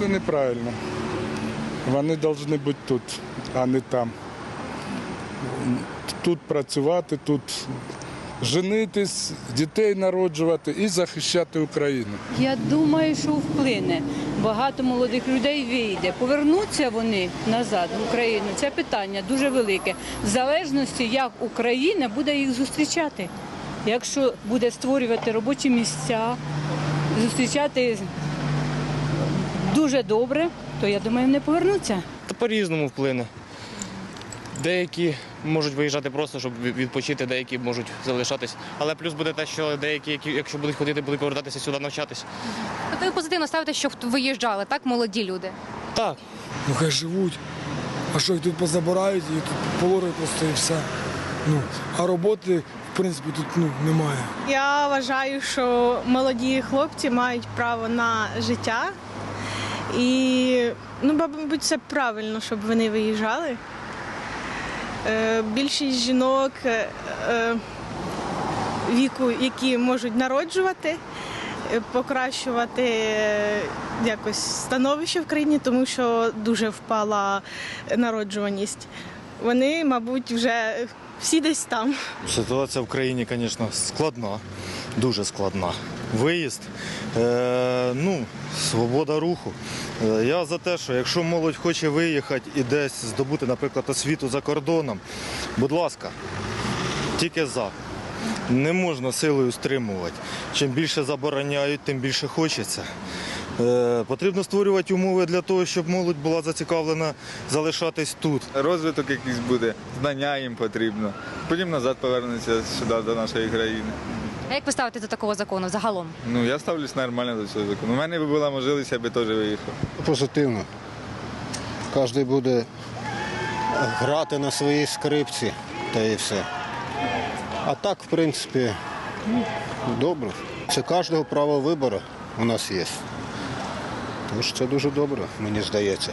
Це неправильно. Вони повинні бути тут, а не там. Тут працювати, тут женитись, дітей народжувати і захищати Україну. Я думаю, що вплине. Багато молодих людей вийде. Повернуться вони назад в Україну. Це питання дуже велике. В залежності, як Україна буде їх зустрічати. Якщо буде створювати робочі місця, зустрічати дуже добре, то я думаю, вони повернуться. Та по-різному вплине. Деякі можуть виїжджати просто, щоб відпочити, деякі можуть залишатись. Але плюс буде те, що деякі, які, якщо будуть ходити, будуть повертатися сюди навчатись. Тобто ви позитивно ставите, що виїжджали, так, молоді люди? Так, Ну хай живуть. А що їх тут позабирають, і тут положать просто і все. Ну, а роботи, в принципі, тут ну, немає. Я вважаю, що молоді хлопці мають право на життя. І, ну, мабуть, це правильно, щоб вони виїжджали. Е, більшість жінок е, е, віку, які можуть народжувати, е, покращувати е, якось становище в країні, тому що дуже впала народжуваність. Вони, мабуть, вже всі десь там. Ситуація в країні, звісно, складна, дуже складна. Виїзд, е, ну, свобода руху. Е, я за те, що якщо молодь хоче виїхати і десь здобути, наприклад, освіту за кордоном, будь ласка, тільки за. Не можна силою стримувати. Чим більше забороняють, тим більше хочеться. Е, потрібно створювати умови для того, щоб молодь була зацікавлена залишатись тут. розвиток якийсь буде, знання їм потрібно. Потім назад повернуться сюди до нашої країни. А як ви ставите до такого закону загалом? Ну я ставлюсь нормально до цього закону. У мене би була можливість, я би теж виїхав. Позитивно. Кожен буде грати на своїй скрипці та і все. А так, в принципі, ну, добре. Це кожного право вибору у нас є. Що це дуже добре, мені здається.